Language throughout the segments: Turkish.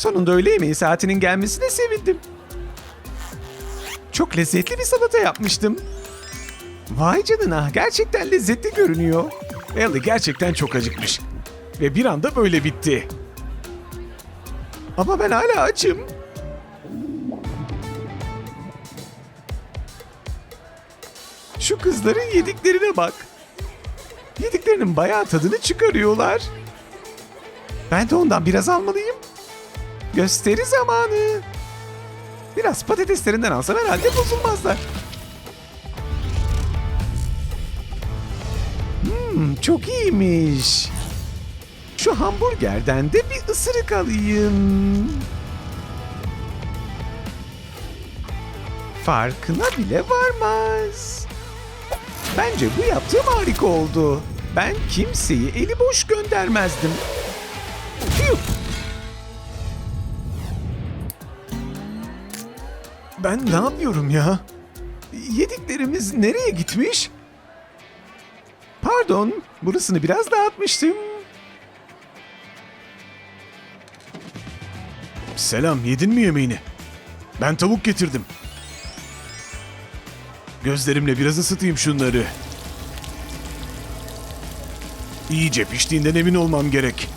Sonunda öğle yemeği saatinin gelmesine sevindim. Çok lezzetli bir salata yapmıştım. Vay canına gerçekten lezzetli görünüyor. Ellie gerçekten çok acıkmış. Ve bir anda böyle bitti. Ama ben hala açım. Şu kızların yediklerine bak. Yediklerinin bayağı tadını çıkarıyorlar. Ben de ondan biraz almalıyım. Gösteri zamanı. Biraz patateslerinden alsam herhalde bozulmazlar. Hmm, çok iyiymiş. Şu hamburgerden de bir ısırık alayım. Farkına bile varmaz. Bence bu yaptığım harika oldu. Ben kimseyi eli boş göndermezdim. Ben ne yapıyorum ya? Yediklerimiz nereye gitmiş? Pardon, burasını biraz dağıtmıştım. Selam, yedin mi yemeğini? Ben tavuk getirdim. Gözlerimle biraz ısıtayım şunları. İyice piştiğinden emin olmam gerek.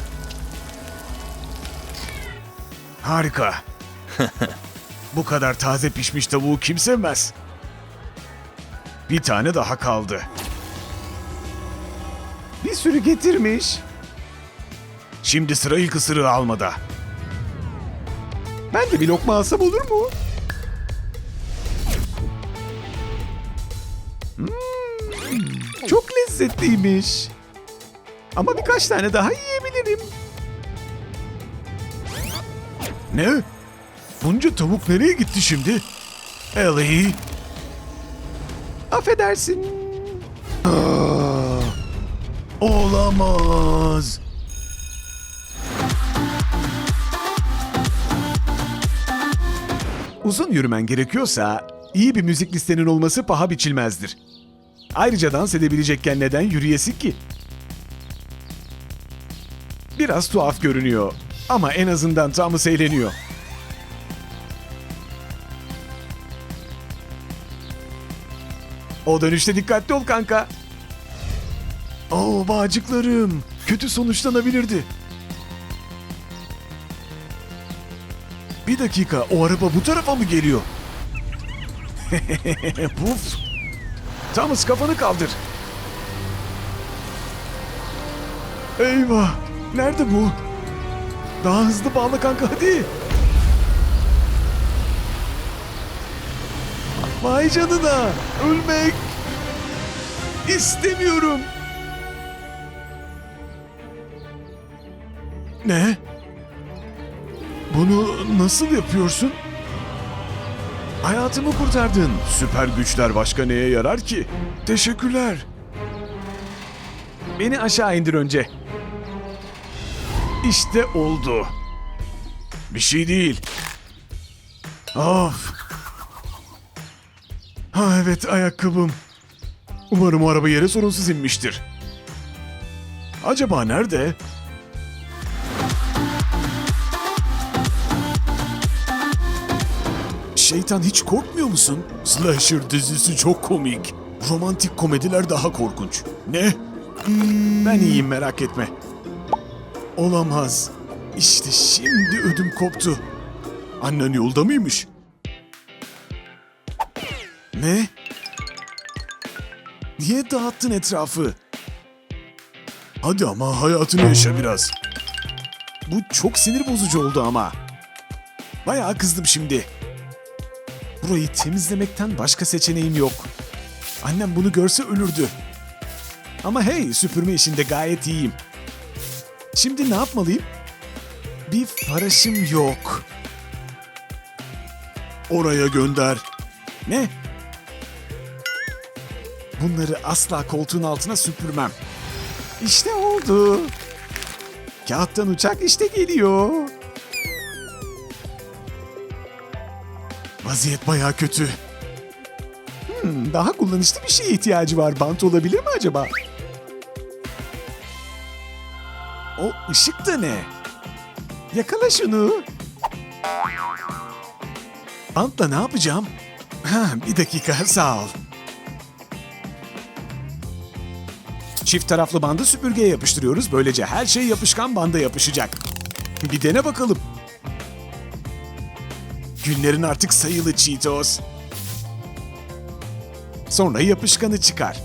Harika. Bu kadar taze pişmiş tavuğu kim sevmez? Bir tane daha kaldı. Bir sürü getirmiş. Şimdi sıra ilk ısırığı almada. Ben de bir lokma alsam olur mu? Hmm, çok lezzetliymiş. Ama birkaç tane daha yiyebilirim. Ne? Bunca tavuk nereye gitti şimdi? Ellie. Affedersin. Aa, olamaz. Uzun yürümen gerekiyorsa iyi bir müzik listenin olması paha biçilmezdir. Ayrıca dans edebilecekken neden yürüyesin ki? Biraz tuhaf görünüyor ama en azından Thomas eğleniyor. O dönüşte dikkatli ol kanka. Oo bağcıklarım. Kötü sonuçlanabilirdi. Bir dakika o araba bu tarafa mı geliyor? Puf. Thomas kafanı kaldır. Eyvah. Nerede bu? Daha hızlı bağla kanka hadi. Vay canına. Ölmek. İstemiyorum. Ne? Bunu nasıl yapıyorsun? Hayatımı kurtardın. Süper güçler başka neye yarar ki? Teşekkürler. Beni aşağı indir önce. İşte oldu. Bir şey değil. Of. Ha evet ayakkabım. Umarım o araba yere sorunsuz inmiştir. Acaba nerede? Şeytan hiç korkmuyor musun? Slasher dizisi çok komik. Romantik komediler daha korkunç. Ne? Ben iyiyim merak etme. Olamaz. İşte şimdi ödüm koptu. Annen yolda mıymış? Ne? Niye dağıttın etrafı? Hadi ama hayatını yaşa biraz. Bu çok sinir bozucu oldu ama. Bayağı kızdım şimdi. Burayı temizlemekten başka seçeneğim yok. Annem bunu görse ölürdü. Ama hey süpürme işinde gayet iyiyim. Şimdi ne yapmalıyım? Bir paraşım yok. Oraya gönder. Ne? Bunları asla koltuğun altına süpürmem. İşte oldu. Kağıttan uçak işte geliyor. Vaziyet baya kötü. Hmm, daha kullanışlı bir şeye ihtiyacı var. Bant olabilir mi acaba? O ışık da ne? Yakala şunu. Bantla ne yapacağım? Ha, bir dakika sağ ol. Çift taraflı bandı süpürgeye yapıştırıyoruz. Böylece her şey yapışkan banda yapışacak. Bir dene bakalım. Günlerin artık sayılı Cheetos. Sonra yapışkanı çıkar.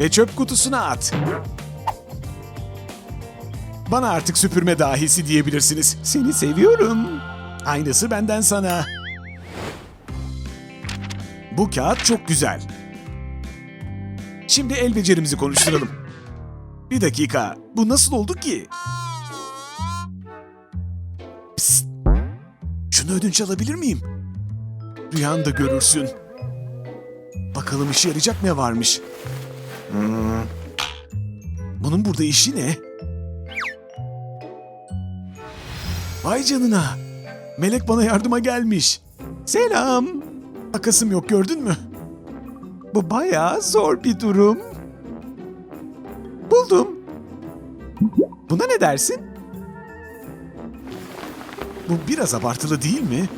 Ve çöp kutusuna at. Bana artık süpürme dahisi diyebilirsiniz. Seni seviyorum. Aynısı benden sana. Bu kağıt çok güzel. Şimdi el becerimizi konuşturalım. Bir dakika, bu nasıl oldu ki? Psst. Şunu ödünç alabilir miyim? Rüyanda görürsün. Bakalım işe yarayacak ne varmış. Hmm. Bunun burada işi ne? Vay canına. Melek bana yardıma gelmiş. Selam. Akasım yok gördün mü? Bu bayağı zor bir durum. Buldum. Buna ne dersin? Bu biraz abartılı değil mi?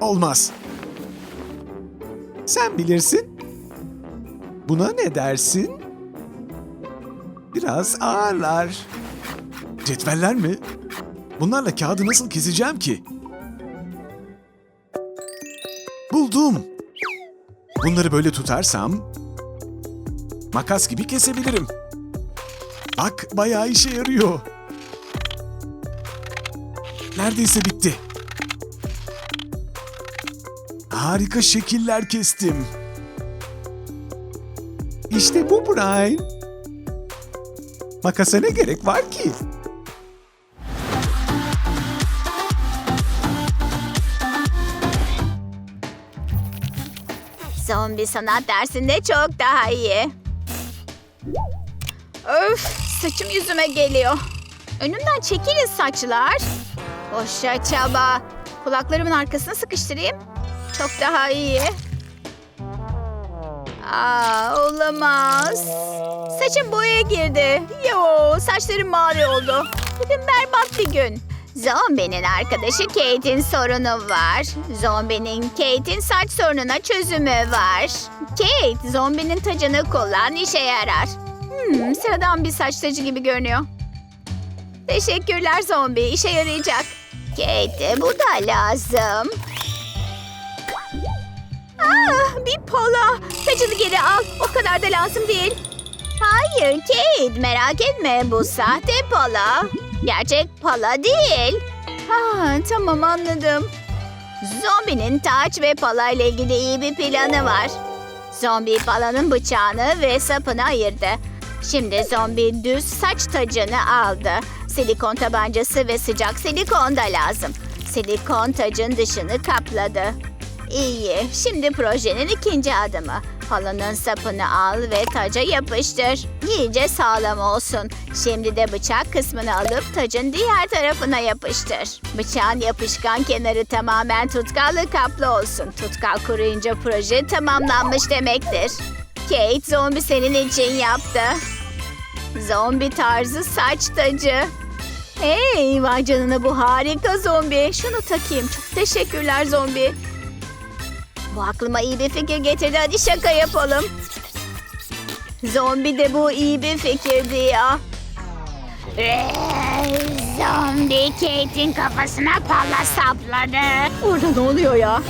Olmaz. Sen bilirsin. Buna ne dersin? Biraz ağırlar. Cetveller mi? Bunlarla kağıdı nasıl keseceğim ki? Buldum. Bunları böyle tutarsam makas gibi kesebilirim. Bak bayağı işe yarıyor. Neredeyse bitti. Harika şekiller kestim. İşte bu Brian. Makasa ne gerek var ki? Zombi sanat dersinde çok daha iyi. Öf, saçım yüzüme geliyor. Önümden çekilin saçlar. Boşa çaba. Kulaklarımın arkasına sıkıştırayım. Çok daha iyi. Aa, olamaz. Saçım boyaya girdi. Yo, saçlarım mavi oldu. Bugün berbat bir gün. Zombinin arkadaşı Kate'in sorunu var. Zombinin Kate'in saç sorununa çözümü var. Kate, zombinin tacını kullan işe yarar. Hmm, sıradan bir saç tacı gibi görünüyor. Teşekkürler zombi, işe yarayacak. Kate, bu da lazım. Ah, bir pala. Tacını geri al. O kadar da lazım değil. Hayır Kate merak etme bu sahte pala. Gerçek pala değil. Ha, tamam anladım. Zombinin taç ve pala ile ilgili iyi bir planı var. Zombi palanın bıçağını ve sapını ayırdı. Şimdi zombi düz saç tacını aldı. Silikon tabancası ve sıcak silikon da lazım. Silikon tacın dışını kapladı. İyi. Şimdi projenin ikinci adımı. Halının sapını al ve taca yapıştır. İyice sağlam olsun. Şimdi de bıçak kısmını alıp tacın diğer tarafına yapıştır. Bıçağın yapışkan kenarı tamamen tutkallı kaplı olsun. Tutkal kuruyunca proje tamamlanmış demektir. Kate zombi senin için yaptı. Zombi tarzı saç tacı. Hey vay canına bu harika zombi. Şunu takayım. Çok teşekkürler zombi. Bu aklıma iyi bir fikir getirdi. Hadi şaka yapalım. Zombi de bu iyi bir fikirdi ya. Zombi Kate'in kafasına pala sapladı. Orada ne oluyor ya?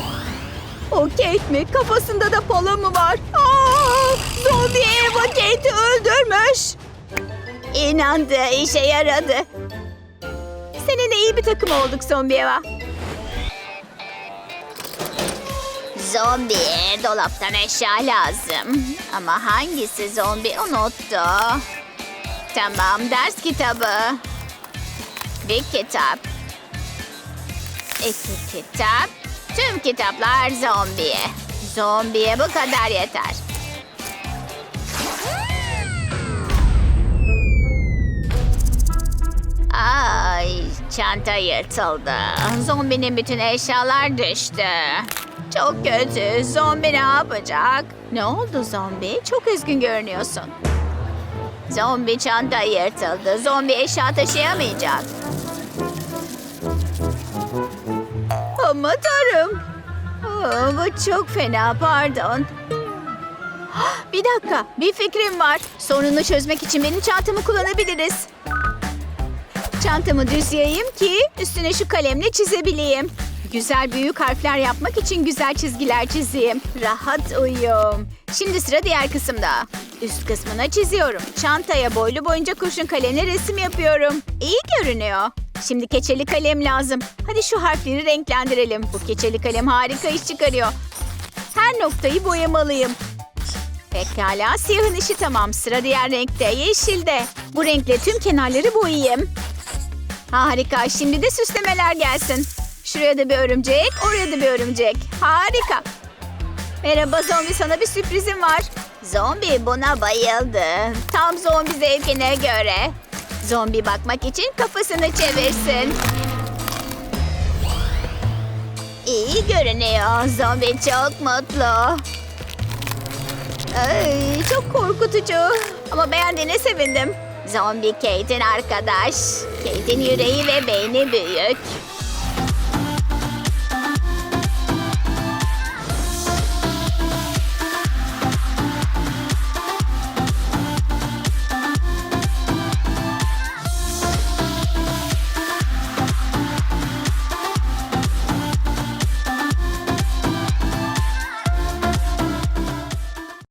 O Kate mi? Kafasında da pala mı var? Aa, zombi Eva Kate'i öldürmüş. İnandı, işe yaradı. Seninle iyi bir takım olduk zombi Eva. Zombi, dolaptan eşya lazım. Ama hangisi zombi unuttu. Tamam, ders kitabı. Bir kitap. İki kitap. Tüm kitaplar zombiye. Zombiye bu kadar yeter. Ay, çanta yırtıldı. Zombinin bütün eşyalar düştü. Çok kötü. Zombi ne yapacak? Ne oldu zombi? Çok üzgün görünüyorsun. Zombi çanta yırtıldı. Zombi eşya taşıyamayacak. Ama tanrım. Aa, bu çok fena pardon. Bir dakika bir fikrim var. Sorunu çözmek için benim çantamı kullanabiliriz. Çantamı düz yayayım ki üstüne şu kalemle çizebileyim. Güzel büyük harfler yapmak için güzel çizgiler çizeyim. Rahat uyum. Şimdi sıra diğer kısımda. Üst kısmına çiziyorum. Çantaya boylu boyunca kurşun kalemle resim yapıyorum. İyi görünüyor. Şimdi keçeli kalem lazım. Hadi şu harfleri renklendirelim. Bu keçeli kalem harika iş çıkarıyor. Her noktayı boyamalıyım. Pekala siyahın işi tamam. Sıra diğer renkte yeşilde. Bu renkle tüm kenarları boyayayım. Harika. Şimdi de süslemeler gelsin. Şuraya da bir örümcek, oraya da bir örümcek. Harika. Merhaba zombi sana bir sürprizim var. Zombi buna bayıldı. Tam zombi zevkine göre. Zombi bakmak için kafasını çevirsin. İyi görünüyor. Zombi çok mutlu. Ay, çok korkutucu. Ama beğendiğine sevindim. Zombi Kate'in arkadaş. Kate'in yüreği ve beyni büyük.